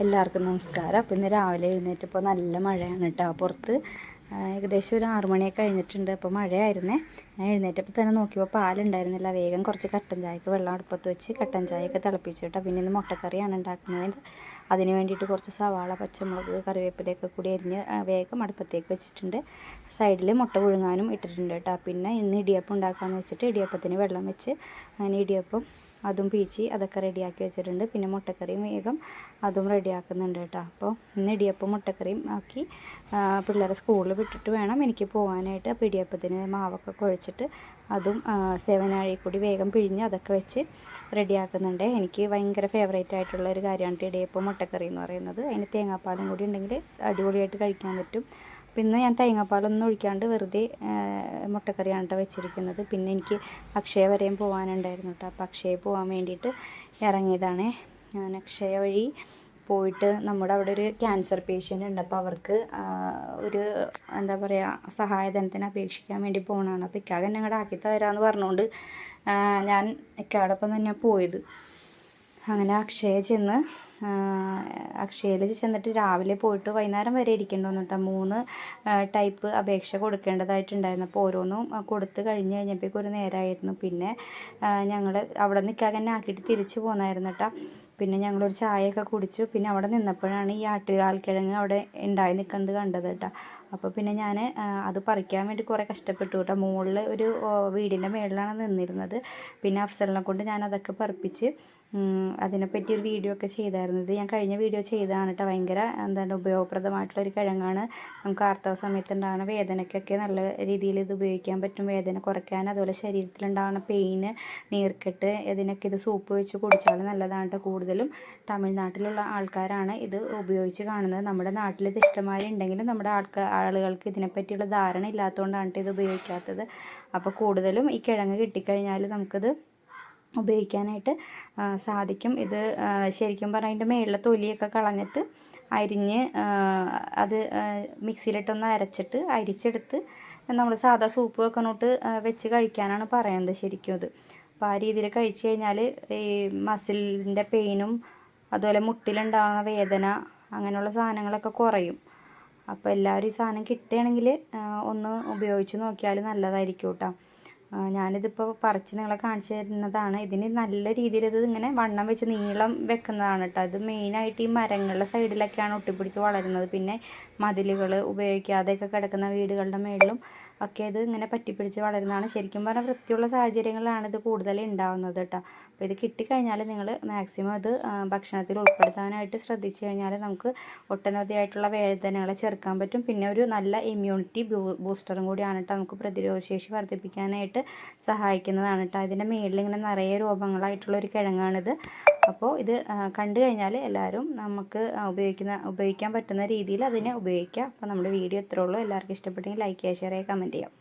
എല്ലാവർക്കും നമസ്കാരം. അപ്പോൾ ഇന്ന് രാവിലെ എഴുന്നേറ്റപ്പോൾ നല്ല മഴയാണ് കേട്ടോ പുറത്ത് ഏകദേശം ഒരു ആറു മണിയൊക്കെ കഴിഞ്ഞിട്ടുണ്ട്. അപ്പോൾ മഴയായിരുന്നേ. ഞാൻ എഴുന്നേറ്റപ്പോൾ തന്നെ നോക്കിയപ്പോൾ പാലുണ്ടായിരുന്നില്ല. വേഗം കുറച്ച് കട്ടൻ ചായക്ക് വെള്ളം അടുപ്പത്ത് വെച്ച് കട്ടൻ ചായയൊക്കെ തിളപ്പിച്ചു കേട്ടോ പിന്നെ ഇന്ന് മുട്ടക്കറിയാണ് ഉണ്ടാക്കുന്നത്. അതിന് വേണ്ടിയിട്ട് കുറച്ച് സവാള പച്ചമുളക് കറിവേപ്പിലയൊക്കെ കൂടി അരിഞ്ഞ് വേഗം അടുപ്പത്തേക്ക് വെച്ചിട്ടുണ്ട്. സൈഡിൽ മുട്ട പുഴുങ്ങാനും ഇട്ടിട്ടുണ്ട് കേട്ടോ പിന്നെ ഇന്ന് ഇടിയപ്പം ഉണ്ടാക്കാമെന്ന് വെച്ചിട്ട് ഇടിയപ്പത്തിന് വെള്ളം വെച്ച് അങ്ങനെ ഇടിയപ്പം അതും പീച്ചി അതൊക്കെ റെഡിയാക്കി വെച്ചിട്ടുണ്ട്. പിന്നെ മുട്ടക്കറിയും വേഗം അതും റെഡിയാക്കുന്നുണ്ട് കേട്ടോ. അപ്പോൾ ഇന്ന് ഇടിയപ്പം മുട്ടക്കറിയും ആക്കി പിള്ളേരെ സ്കൂളിൽ വിട്ടിട്ട് വേണം എനിക്ക് പോകാനായിട്ട് അപ്പോൾ ഇടിയപ്പത്തിന് മാവൊക്കെ കുഴച്ചിട്ട് അതും സേവനാഴി കൂടി വേഗം പിഴിഞ്ഞ് അതൊക്കെ വെച്ച് റെഡിയാക്കുന്നുണ്ട്. എനിക്ക് ഭയങ്കര ഫേവറേറ്റ് ആയിട്ടുള്ള ഒരു കാര്യമാണ് ഇടിയപ്പം മുട്ടക്കറി എന്ന് പറയുന്നത്. അതിന് തേങ്ങാപ്പാലും കൂടി ഉണ്ടെങ്കിൽ അടിപൊളിയായിട്ട് കഴിക്കാൻ പറ്റും. പിന്നെ ഞാൻ തേങ്ങാപ്പാലൊന്നും ഒഴിക്കാണ്ട് വെറുതെ മുട്ടക്കറിയാണ് കേട്ടോ വെച്ചിരിക്കുന്നത്. പിന്നെ എനിക്ക് അക്ഷയ വരെയും പോകാനുണ്ടായിരുന്നു കേട്ടോ അപ്പോൾ അക്ഷയ പോകാൻ വേണ്ടിയിട്ട് ഇറങ്ങിയതാണ്. ഞാൻ അക്ഷയ വഴി പോയിട്ട് നമ്മുടെ അവിടെ ഒരു ക്യാൻസർ പേഷ്യന്റ് ഉണ്ട്. അപ്പോൾ അവർക്ക് ഒരു എന്താ പറയുക സഹായധനത്തിന് അപേക്ഷിക്കാൻ വേണ്ടി പോകണതാണ് അപ്പോൾ ഇക്കാകെ എന്നെ അങ്ങോട്ട് ആക്കി തരാമെന്ന് പറഞ്ഞുകൊണ്ട് ഞാൻ ഇക്കാടൊപ്പം തന്നെ പോയത്. അങ്ങനെ അക്ഷയ ചെന്ന് അക്ഷയയിൽ ചെന്നിട്ട് രാവിലെ പോയിട്ട് വൈകുന്നേരം വരെ ഇരിക്കേണ്ടി വന്നു കേട്ടോ. മൂന്ന് ടൈപ്പ് അപേക്ഷ കൊടുക്കേണ്ടതായിട്ടുണ്ടായിരുന്നു. അപ്പോൾ ഓരോന്നും കൊടുത്തു കൊടുത്ത് കഴിഞ്ഞ് കഴിഞ്ഞപ്പോഴേക്കും ഒരു നേരമായിരുന്നു പിന്നെ ഞങ്ങൾ അവിടെ നിൽക്കാൻ തന്നെ ആക്കിയിട്ട് തിരിച്ചു പോന്നായിരുന്നു കേട്ടോ. പിന്നെ ഞങ്ങളൊരു ചായയൊക്കെ കുടിച്ചു. പിന്നെ അവിടെ നിന്നപ്പോഴാണ് ഈ ആട്ടുകാൽക്കിഴങ്ങ് അവിടെ ഉണ്ടായി നിൽക്കുന്നത് കണ്ടത് കേട്ടോ. അപ്പോൾ പിന്നെ ഞാൻ അത് പറിക്കാൻ വേണ്ടി കുറേ കഷ്ടപ്പെട്ടു കേട്ടോ. മുകളിൽ ഒരു വീടിന്റെ മുകളിലാണ് നിന്നിരുന്നത്. പിന്നെ അഫ്സലിനെ കൊണ്ട് ഞാൻ അതൊക്കെ പറിപ്പിച്ച് അതിനെപ്പറ്റി ഒരു വീഡിയോ ഒക്കെ ചെയ്തായിരുന്നത് ഞാൻ കഴിഞ്ഞ വീഡിയോ ചെയ്തതാണ് കേട്ടോ. ഭയങ്കര എന്താണ് ഉപയോഗപ്രദമായിട്ടുള്ള ഒരു കിഴങ്ങാണ്. നമുക്ക് ആർത്തവ സമയത്ത് ഉണ്ടാകുന്ന വേദനയ്ക്കൊക്കെ നല്ല രീതിയിൽ ഇത് ഉപയോഗിക്കാൻ പറ്റും. വേദന കുറയ്ക്കാൻ അതുപോലെ ശരീരത്തിലുണ്ടാകുന്ന പെയിന് നീർക്കെട്ട് ഇതിനൊക്കെ ഇത് സൂപ്പ് വെച്ച് കുടിച്ചാൽ നല്ലതാണ് കേട്ടോ. കൂടുതലും തമിഴ്നാട്ടിലുള്ള ആൾക്കാരാണ് ഇത് ഉപയോഗിച്ച് കാണുന്നത്. നമ്മുടെ നാട്ടിൽ ഇത് ഇഷ്ടമായി ഉണ്ടെങ്കിലും നമ്മുടെ ആൾക്കാർ ആളുകൾക്ക് ഇതിനെപ്പറ്റിയുള്ള ധാരണ ഇല്ലാത്തതുകൊണ്ടാണ് ഇത് ഉപയോഗിക്കാത്തത്. അപ്പോൾ കൂടുതലും ഈ കിഴങ്ങ് കിട്ടിക്കഴിഞ്ഞാൽ നമുക്കിത് ഉപയോഗിക്കാനായിട്ട് സാധിക്കും. ഇത് ശരിക്കും പറഞ്ഞാൽ അതിന്റെ മേളിലെ തൊലിയൊക്കെ കളഞ്ഞിട്ട് അരിഞ്ഞ് അത് മിക്സിയിലിട്ടൊന്ന് അരച്ചിട്ട് അരിച്ചെടുത്ത് നമ്മൾ സാധാ സൂപ്പ് വെക്കണോട്ട് വെച്ച് കഴിക്കാനാണ് പറയുന്നത് ശരിക്കും ഇത്. ആ രീതിയിൽ കഴിച്ച് കഴിഞ്ഞാൽ ഈ മസിലിന്റെ പെയിനും അതുപോലെ മുട്ടിലുണ്ടാകുന്ന വേദന അങ്ങനെയുള്ള സാധനങ്ങളൊക്കെ കുറയും. അപ്പോൾ എല്ലാവരും ഈ സാധനം കിട്ടുകയാണെങ്കിൽ ഒന്ന് ഉപയോഗിച്ച് നോക്കിയാൽ നല്ലതായിരിക്കും കേട്ടോ. ഞാനിതിപ്പോൾ പറിച്ച് നിങ്ങളെ കാണിച്ചു തരുന്നതാണ്. ഇതിന് നല്ല രീതിയിൽ ഇത് ഇങ്ങനെ വണ്ണം വെച്ച് നീളം വെക്കുന്നതാണ് കേട്ടോ. അത് മെയിനായിട്ട് ഈ മരങ്ങളുടെ സൈഡിലൊക്കെയാണ് ഒട്ടിപ്പിടിച്ച് വളരുന്നത്. പിന്നെ മതിലുകൾ ഉപയോഗിക്കാതെയൊക്കെ കിടക്കുന്ന വീടുകളുടെ മേളിലും ഒക്കെ ഇത് ഇങ്ങനെ പറ്റിപ്പിടിച്ച് വളരുന്നതാണ്. ശരിക്കും പറഞ്ഞാൽ വൃത്തിയുള്ള സാഹചര്യങ്ങളിലാണ് ഇത് കൂടുതൽ ഉണ്ടാവുന്നത് കേട്ടോ അപ്പോൾ ഇത് കിട്ടിക്കഴിഞ്ഞാൽ നിങ്ങൾ മാക്സിമം ഇത് ഭക്ഷണത്തിൽ ഉൾപ്പെടുത്താനായിട്ട് ശ്രദ്ധിച്ചു കഴിഞ്ഞാൽ നമുക്ക് ഒട്ടനവധിയായിട്ടുള്ള വേദനകളെ ചെറുക്കാൻ പറ്റും. പിന്നെ ഒരു നല്ല ഇമ്മ്യൂണിറ്റി ബൂസ്റ്ററും കൂടിയാണ് കേട്ടോ നമുക്ക് പ്രതിരോധശേഷി വർദ്ധിപ്പിക്കാനായിട്ട് സഹായിക്കുന്നതാണ് കേട്ടോ ഇതിന്റെ മേളിൽ ഇങ്ങനെ നിറയെ രൂപങ്ങളായിട്ടുള്ള ഒരു കിഴങ്ങാണിത്. അപ്പോൾ ഇത് കണ്ടു കഴിഞ്ഞാൽ എല്ലാവരും നമുക്ക് ഉപയോഗിക്കുന്ന ഉപയോഗിക്കാൻ പറ്റുന്ന രീതിയിൽ അതിനെ ഉപയോഗിക്കുക അപ്പോൾ നമ്മുടെ വീഡിയോ ഇത്രേ ഉള്ളൂ. എല്ലാവർക്കും ഇഷ്ടപ്പെട്ടെങ്കിൽ ലൈക്ക് ചെയ്യുക ഷെയർ ചെയ്യുക കമന്റ് ചെയ്യാം